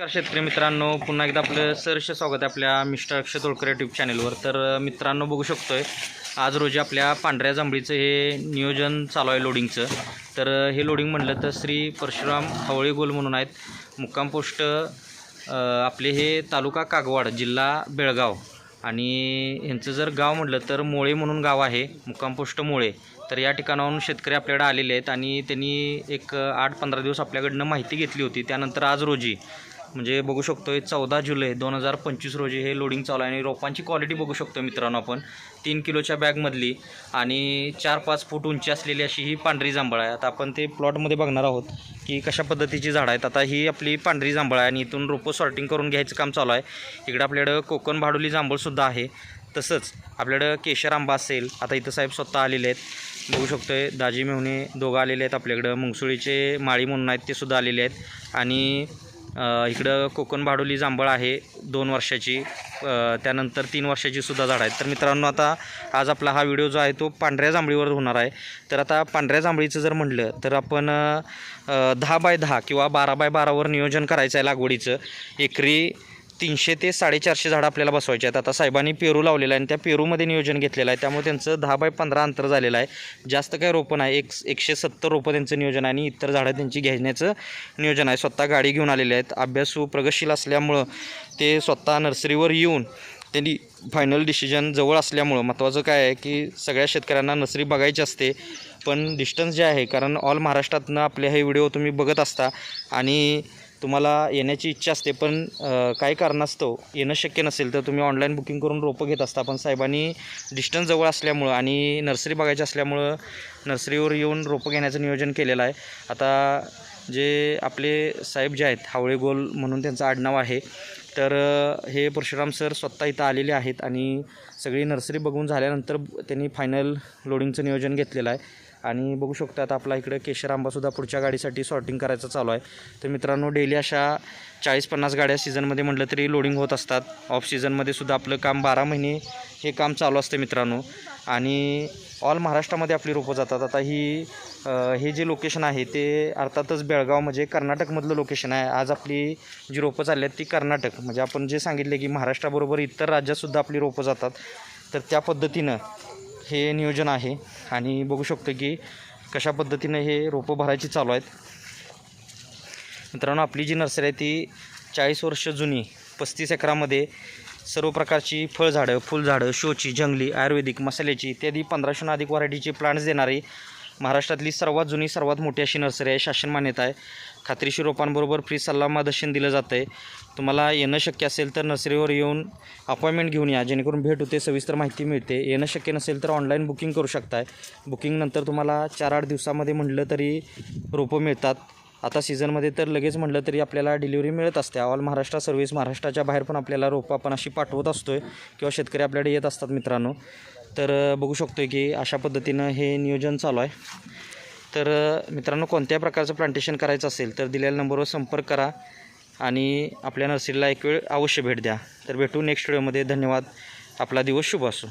नमस्कार शेतकरी मित्रांनो पुन्हा एकदा आपलं सरश स्वागत आहे आपल्या मिस्टर अक्षय तोळकर यूट्यूब चॅनलवर तर मित्रांनो बघू शकतोय आज रोजी आपल्या पांढऱ्या जांभळीचं हे नियोजन चालू आहे लोडिंगचं तर हे लोडिंग म्हणलं तर श्री परशुराम हवळे गोल म्हणून आहेत. मुक्काम पोस्ट आपले हे तालुका कागवाड जिल्हा बेळगाव. आणि ह्यांचं जर गाव म्हटलं तर मोळे म्हणून गाव आहे मुक्काम पोस्ट मोळे. तर या ठिकाणाहून शेतकरी आपल्याकडे आलेले आहेत आणि त्यांनी एक आठ पंधरा दिवस आपल्याकडनं माहिती घेतली होती. त्यानंतर आज रोजी म्हणजे बघू शकतोय चौदा जुलै दोन हजार पंचवीस रोजी हे लोडिंग चालू आहे. आणि रोपांची क्वालिटी बघू शकतो मित्रांनो आपण. तीन किलोच्या बॅगमधली आणि चार पाच फूट उंची असलेली अशी ही पांढरी जांभळ आहे. आता आपण ते प्लॉटमध्ये बघणार आहोत की कशा पद्धतीची झाडं आहेत. आता ही आपली पांढरी जांभळ आहे आणि इथून रोपं सॉर्टिंग करून घ्यायचं काम चालू आहे. इकडं आपल्याकडं कोकण भाडोली जांभळसुद्धा आहे. तसंच आपल्याकडं केशर आंबा असेल आता इथं साहेब स्वतः आलेले आहेत. बघू शकतो आहे दाजी मेहुणे दोघं आलेले आहेत आपल्याकडं. मुंगसुळीचे माळी म्हणून आहेत ते सुद्धा आलेले आहेत. आणि इकडं कोकण भाडोली जांभळ आहे दोन वर्षाची. त्यानंतर तीन वर्षाची सुद्धा झाड आहेत. तर मित्रांनो आता आज आपला हा व्हिडिओ जो आहे तो पांढऱ्या जांभळीवर होणार आहे. तर आता पांढऱ्या जांभळीचं जर म्हटलं तर आपण दहा बाय दहा किंवा बारा बाय बारावर नियोजन करायचं आहे लागवडीचं. एकरी तीनशे ते साडेचारशे झाडं आपल्याला बसवायचे आहेत. आता साहेबांनी पेरू लावलेलं आहे आणि त्या पेरूमध्ये नियोजन घेतलेलं आहे. त्यामुळे त्यांचं दहा बाय पंधरा अंतर झालेलं आहे. जास्त काही रोपं नाही. एक एकशे सत्तर रोपं त्यांचं नियोजन आहे आणि इतर झाडं त्यांची घेण्याचं नियोजन आहे. स्वतः गाडी घेऊन आलेले आहेत. अभ्यासू प्रगतशील असल्यामुळं ते स्वतः नर्सरीवर येऊन त्यांनी फायनल डिसिजन जवळ असल्यामुळं महत्त्वाचं काय आहे की सगळ्या शेतकऱ्यांना नर्सरी बघायची असते. पण डिस्टन्स जे आहे कारण ऑल महाराष्ट्रातनं आपले हे व्हिडिओ तुम्ही बघत असता आणि तुम्हाला येण्याची इच्छा असते पण काही कारणास्तव येणं शक्य नसेल तर तुम्ही ऑनलाईन बुकिंग करून रोपं घेत असता. पण साहेबांनी डिस्टन्स जवळ असल्यामुळं आणि नर्सरी बघायची असल्यामुळं नर्सरीवर येऊन रोपं घेण्याचं नियोजन केलेलं आहे. आता जे आपले साहेब जे आहेत हावळे गोल म्हणून त्यांचं आडनाव आहे तर हे परशुराम सर स्वतः इथं आलेले आहेत आणि सगळी नर्सरी बघून झाल्यानंतर त्यांनी फायनल लोडिंगचं नियोजन घेतलेलं आहे. आणि बघू शकतो आता आपला इकडं केशर आंबासुद्धा पुढच्या गाडीसाठी सॉर्टिंग करायचं चालू आहे. तर मित्रांनो डेली अशा चाळीस पन्नास गाड्या सीझनमध्ये म्हटलं तरी लोडिंग होत असतात. ऑफ सीझनमध्ये सुद्धा आपलं काम बारा महिने हे काम चालू असतं मित्रांनो. आणि ऑल महाराष्ट्रामध्ये आपली रोपं जातात. आता ही हे जे लोकेशन आहे ते अर्थातच बेळगाव म्हणजे कर्नाटकमधलं लोकेशन आहे. आज आपली जी रोपं चालली आहेत ती कर्नाटक. म्हणजे आपण जे सांगितले की महाराष्ट्राबरोबर इतर राज्यातसुद्धा आपली रोपं जातात. तर त्या पद्धतीनं हे नियोजन आहे. आणि बघू शकतो की कशा पद्धतीनं हे रोपं भरायची चालू आहेत. मित्रांनो आपली जी नर्सरी आहे ती चाळीस वर्ष जुनी पस्तीस एकरामध्ये सर्व प्रकारची फळझाडं फुलझाडं शोची जंगली आयुर्वेदिक मसाल्याची इत्यादी पंधराशेहून अधिक व्हरायटीचे प्लांट्स देणारी महाराष्ट्रातली सर्वात जुनी सर्वात मोठी अशी नर्सरी आहे शासन मान्यता आहे. खात्रीशीर रोपांबरोबर फ्री सल्ला मार्गदर्शन दिलं जातं आहे तुम्हाला येणं शक्य असेल तर नर्सरीवर येऊन अपॉइंटमेंट घेऊन या. जेणेकरून भेट होते सविस्तर माहिती मिळते. येणं शक्य नसेल तर ऑनलाईन बुकिंग करू शकताय. बुकिंगनंतर तुम्हाला चार आठ दिवसामध्ये म्हटलं तरी रोपं मिळतात. आता सीझनमध्ये तर लगेच म्हटलं तरी आपल्याला डिलिव्हरी मिळत असते. ऑल महाराष्ट्र सर्व्हिस महाराष्ट्राच्या बाहेर पण आपल्याला रोपं आपण अशी पाठवत असतो आहे किंवा शेतकरी आपल्याकडे येत असतात मित्रांनो. तर बघू शकतो आहे की अशा पद्धतीनं हे नियोजन चालू आहे. तर मित्रांनो कोणत्या प्रकारचं प्लांटेशन करायचं असेल तर दिलेल्या नंबरवर संपर्क करा आणि आपल्या नर्सरीला एक वेळ अवश्य भेट द्या. तर भेटू नेक्स्ट व्हिडिओमध्ये धन्यवाद. आपला दिवस शुभ असो.